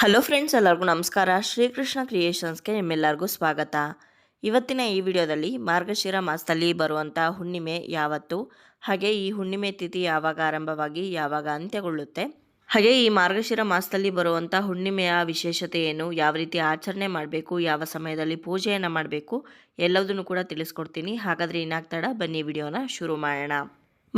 Hello friends ಎಲ್ಲರಿಗೂ ನಮಸ್ಕಾರ. ಶ್ರೀಕೃಷ್ಣ ಕ್ರಿಯೇಷನ್ಸ್ಗೆ ನಿಮ್ಮೆಲ್ಲರಿಗೂ ಸ್ವಾಗತ. ಇವತ್ತಿನ ಈ ವಿಡಿಯೋದಲ್ಲಿ ಮಾರ್ಗಶಿರ ಮಾಸದಲ್ಲಿ ಬರುವಂಥ ಹುಣ್ಣಿಮೆ ಯಾವತ್ತು? ಹಾಗೆ ಈ ಹುಣ್ಣಿಮೆ ತಿಥಿ ಯಾವಾಗ ಆರಂಭವಾಗಿ, ಯಾವಾಗ ಅಂತ್ಯಗೊಳ್ಳುತ್ತೆ? ಹಾಗೆ ಈ ಮಾರ್ಗಶಿರ ಮಾಸದಲ್ಲಿ ಬರುವಂಥ ಹುಣ್ಣಿಮೆಯ ವಿಶೇಷತೆ ಏನು? ಯಾವ ರೀತಿ ಆಚರಣೆ ಮಾಡಬೇಕು? ಯಾವ ಸಮಯದಲ್ಲಿ ಪೂಜೆಯನ್ನು ಮಾಡಬೇಕು? ಎಲ್ಲದನ್ನು ಕೂಡ ತಿಳಿಸ್ಕೊಡ್ತೀನಿ. ಹಾಗಾದರೆ ಇನ್ನಾಗ್ತಾಡ, ಬನ್ನಿ ವಿಡಿಯೋನ ಶುರು ಮಾಡೋಣ.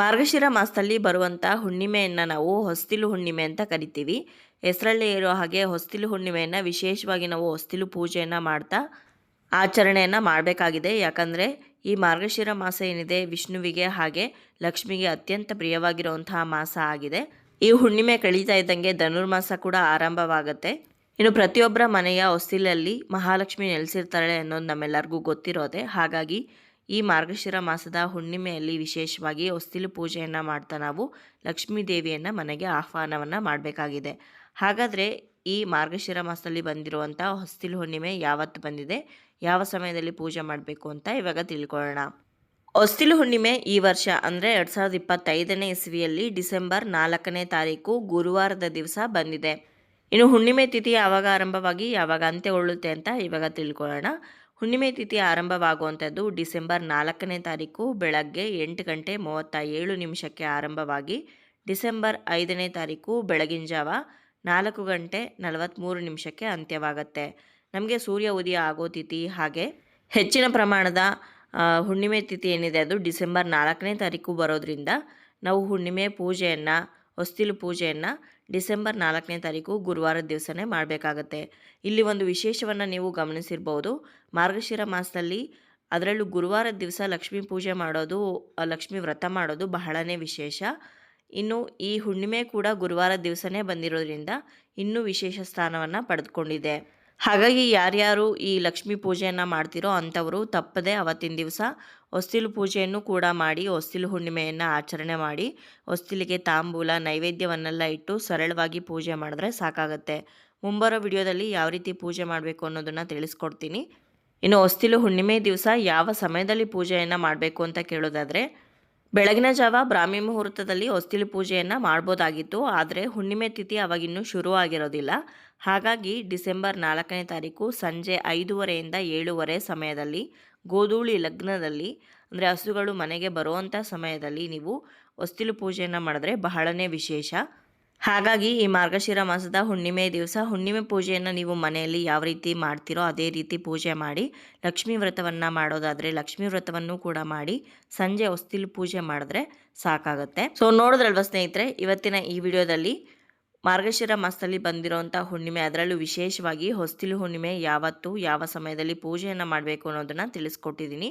ಮಾರ್ಗಶಿರ ಮಾಸದಲ್ಲಿ ಬರುವಂಥ ಹುಣ್ಣಿಮೆಯನ್ನು ನಾವು ಹೊಸ್ತಿಲು ಹುಣ್ಣಿಮೆ ಅಂತ ಕರಿತೀವಿ. ಹೆಸರಲ್ಲೇ ಇರೋ ಹಾಗೆ ಹೊಸ್ತಿಲು ಹುಣ್ಣಿಮೆಯನ್ನು ವಿಶೇಷವಾಗಿ ನಾವು ಹೊಸ್ತಿಲು ಪೂಜೆಯನ್ನು ಮಾಡ್ತಾ ಆಚರಣೆಯನ್ನು ಮಾಡಬೇಕಾಗಿದೆ. ಯಾಕಂದರೆ ಈ ಮಾರ್ಗಶಿರ ಮಾಸ ಏನಿದೆ, ವಿಷ್ಣುವಿಗೆ ಹಾಗೆ ಲಕ್ಷ್ಮಿಗೆ ಅತ್ಯಂತ ಪ್ರಿಯವಾಗಿರುವಂತಹ ಮಾಸ ಆಗಿದೆ. ಈ ಹುಣ್ಣಿಮೆ ಕಳೀತಾ ಇದ್ದಂಗೆ ಧನುರ್ಮಾಸ ಕೂಡ ಆರಂಭವಾಗುತ್ತೆ. ಇನ್ನು ಪ್ರತಿಯೊಬ್ಬರ ಮನೆಯ ಹೊಸ್ತಿಲಲ್ಲಿ ಮಹಾಲಕ್ಷ್ಮಿ ನೆಲೆಸಿರ್ತಾಳೆ ಅನ್ನೋದು ನಮ್ಮೆಲ್ಲರಿಗೂ ಗೊತ್ತಿರೋದೆ. ಹಾಗಾಗಿ ಈ ಮಾರ್ಗಶಿರ ಮಾಸದ ಹುಣ್ಣಿಮೆಯಲ್ಲಿ ವಿಶೇಷವಾಗಿ ಹೊಸ್ತಿಲು ಪೂಜೆಯನ್ನು ಮಾಡ್ತಾ ನಾವು ಲಕ್ಷ್ಮೀ ದೇವಿಯನ್ನು ಮನೆಗೆ ಆಹ್ವಾನವನ್ನು ಮಾಡಬೇಕಾಗಿದೆ. ಹಾಗಾದರೆ ಈ ಮಾರ್ಗಶಿರ ಮಾಸದಲ್ಲಿ ಬಂದಿರುವಂಥ ಹೊಸ್ತಿಲು ಹುಣ್ಣಿಮೆ ಯಾವತ್ತು ಬಂದಿದೆ? ಯಾವ ಸಮಯದಲ್ಲಿ ಪೂಜೆ ಮಾಡಬೇಕು ಅಂತ ಇವಾಗ ತಿಳ್ಕೊಳ್ಳೋಣ. ಹೊಸ್ತಿಲು ಹುಣ್ಣಿಮೆ ಈ ವರ್ಷ ಅಂದರೆ ಎರಡು ಸಾವಿರದ ಇಪ್ಪತ್ತೈದನೇ ಇಸ್ವಿಯಲ್ಲಿ ಡಿಸೆಂಬರ್ ನಾಲ್ಕನೇ ತಾರೀಕು ಗುರುವಾರದ ದಿವಸ ಬಂದಿದೆ. ಇನ್ನು ಹುಣ್ಣಿಮೆ ತಿಥಿ ಯಾವಾಗ ಆರಂಭವಾಗಿ ಯಾವಾಗ ಅಂತ್ಯಗೊಳ್ಳುತ್ತೆ ಅಂತ ಇವಾಗ ತಿಳ್ಕೊಳ್ಳೋಣ. ಹುಣ್ಣಿಮೆ ತಿಥಿ ಆರಂಭವಾಗುವಂಥದ್ದು ಡಿಸೆಂಬರ್ ನಾಲ್ಕನೇ ತಾರೀಕು ಬೆಳಗ್ಗೆ ಎಂಟು ಗಂಟೆ ಮೂವತ್ತ ಏಳು ನಿಮಿಷಕ್ಕೆ ಆರಂಭವಾಗಿ ಡಿಸೆಂಬರ್ ಐದನೇ ತಾರೀಕು ಬೆಳಗಿನ ಜಾವ ನಾಲ್ಕು ಗಂಟೆ ನಲವತ್ತ್ಮೂರು ನಿಮಿಷಕ್ಕೆ ಅಂತ್ಯವಾಗುತ್ತೆ. ನಮಗೆ ಸೂರ್ಯ ಉದಯ ಆಗೋ ತಿಥಿ ಹಾಗೆ ಹೆಚ್ಚಿನ ಪ್ರಮಾಣದ ಹುಣ್ಣಿಮೆ ತಿಥಿ ಏನಿದೆ ಅದು ಡಿಸೆಂಬರ್ ನಾಲ್ಕನೇ ತಾರೀಕು ಬರೋದ್ರಿಂದ ನಾವು ಹುಣ್ಣಿಮೆ ಪೂಜೆಯನ್ನು ಹೊಸ್ತಿಲು ಪೂಜೆಯನ್ನು ಡಿಸೆಂಬರ್ ನಾಲ್ಕನೇ ತಾರೀಕು ಗುರುವಾರದ ದಿವಸನೇ ಮಾಡಬೇಕಾಗತ್ತೆ. ಇಲ್ಲಿ ಒಂದು ವಿಶೇಷವನ್ನು ನೀವು ಗಮನಿಸಿರ್ಬೋದು. ಮಾರ್ಗಶಿರ ಮಾಸದಲ್ಲಿ ಅದರಲ್ಲೂ ಗುರುವಾರದ ದಿವಸ ಲಕ್ಷ್ಮೀ ಪೂಜೆ ಮಾಡೋದು ಲಕ್ಷ್ಮೀ ವ್ರತ ಮಾಡೋದು ಬಹಳನೇ ವಿಶೇಷ. ಇನ್ನು ಈ ಹುಣ್ಣಿಮೆ ಕೂಡ ಗುರುವಾರದ ದಿವಸನೇ ಬಂದಿರೋದ್ರಿಂದ ಇನ್ನೂ ವಿಶೇಷ ಸ್ಥಾನವನ್ನು ಪಡೆದುಕೊಂಡಿದೆ. ಹಾಗಾಗಿ ಯಾರ್ಯಾರು ಈ ಲಕ್ಷ್ಮೀ ಪೂಜೆಯನ್ನು ಮಾಡ್ತಿರೋ ಅಂಥವರು ತಪ್ಪದೆ ಅವತ್ತಿನ ದಿವಸ ಹೊಸ್ತಿಲು ಪೂಜೆಯನ್ನು ಕೂಡ ಮಾಡಿ, ಹೊಸ್ತಿಲು ಹುಣ್ಣಿಮೆಯನ್ನು ಆಚರಣೆ ಮಾಡಿ, ಹೊಸ್ತಿಲಿಗೆ ತಾಂಬೂಲ, ನೈವೇದ್ಯವನ್ನೆಲ್ಲ ಇಟ್ಟು ಸರಳವಾಗಿ ಪೂಜೆ ಮಾಡಿದ್ರೆ ಸಾಕಾಗತ್ತೆ. ಮುಂಬರೋ ವಿಡಿಯೋದಲ್ಲಿ ಯಾವ ರೀತಿ ಪೂಜೆ ಮಾಡಬೇಕು ಅನ್ನೋದನ್ನು ತಿಳಿಸ್ಕೊಡ್ತೀನಿ. ಇನ್ನು ಹೊಸ್ತಿಲು ಹುಣ್ಣಿಮೆ ದಿವಸ ಯಾವ ಸಮಯದಲ್ಲಿ ಪೂಜೆಯನ್ನು ಮಾಡಬೇಕು ಅಂತ ಕೇಳೋದಾದರೆ ಬೆಳಗಿನ ಜಾವ ಬ್ರಾಹ್ಮಿ ಮುಹೂರ್ತದಲ್ಲಿ ಹೊಸ್ತಿಲು ಪೂಜೆಯನ್ನು ಮಾಡ್ಬೋದಾಗಿತ್ತು, ಆದರೆ ಹುಣ್ಣಿಮೆ ತಿಥಿ ಅವಾಗಿನ್ನೂ ಶುರು ಆಗಿರೋದಿಲ್ಲ ಹಾಗಾಗಿ ಡಿಸೆಂಬರ್ ನಾಲ್ಕನೇ ತಾರೀಕು ಸಂಜೆ ಐದೂವರೆಯಿಂದ ಏಳುವರೆ ಸಮಯದಲ್ಲಿ, ಗೋಧೂಳಿ ಲಗ್ನದಲ್ಲಿ, ಅಂದರೆ ಹಸುಗಳು ಮನೆಗೆ ಬರುವಂಥ ಸಮಯದಲ್ಲಿ ನೀವು ಹೊಸ್ತಿಲು ಪೂಜೆಯನ್ನು ಮಾಡಿದ್ರೆ ಬಹಳನೇ ವಿಶೇಷ. ಹಾಗಾಗಿ ಈ ಮಾರ್ಗಶಿರ ಮಾಸದ ಹುಣ್ಣಿಮೆ ದಿವಸ ಹುಣ್ಣಿಮೆ ಪೂಜೆಯನ್ನು ನೀವು ಮನೆಯಲ್ಲಿ ಯಾವ ರೀತಿ ಮಾಡ್ತೀರೋ ಅದೇ ರೀತಿ ಪೂಜೆ ಮಾಡಿ, ಲಕ್ಷ್ಮೀ ವ್ರತವನ್ನು ಮಾಡೋದಾದರೆ ಲಕ್ಷ್ಮೀ ವ್ರತವನ್ನು ಕೂಡ ಮಾಡಿ, ಸಂಜೆ ಹೊಸ್ತಿಲು ಪೂಜೆ ಮಾಡಿದ್ರೆ ಸಾಕಾಗುತ್ತೆ. ಸೊ ನೋಡಿದ್ರಲ್ವ ಸ್ನೇಹಿತರೆ, ಇವತ್ತಿನ ಈ ವಿಡಿಯೋದಲ್ಲಿ ಮಾರ್ಗಶಿರ ಮಾಸದಲ್ಲಿ ಬಂದಿರೋಂಥ ಹುಣ್ಣಿಮೆ, ಅದರಲ್ಲೂ ವಿಶೇಷವಾಗಿ ಹೊಸ್ತಿಲು ಹುಣ್ಣಿಮೆ ಯಾವತ್ತು, ಯಾವ ಸಮಯದಲ್ಲಿ ಪೂಜೆಯನ್ನು ಮಾಡಬೇಕು ಅನ್ನೋದನ್ನು ತಿಳಿಸ್ಕೊಟ್ಟಿದ್ದೀನಿ.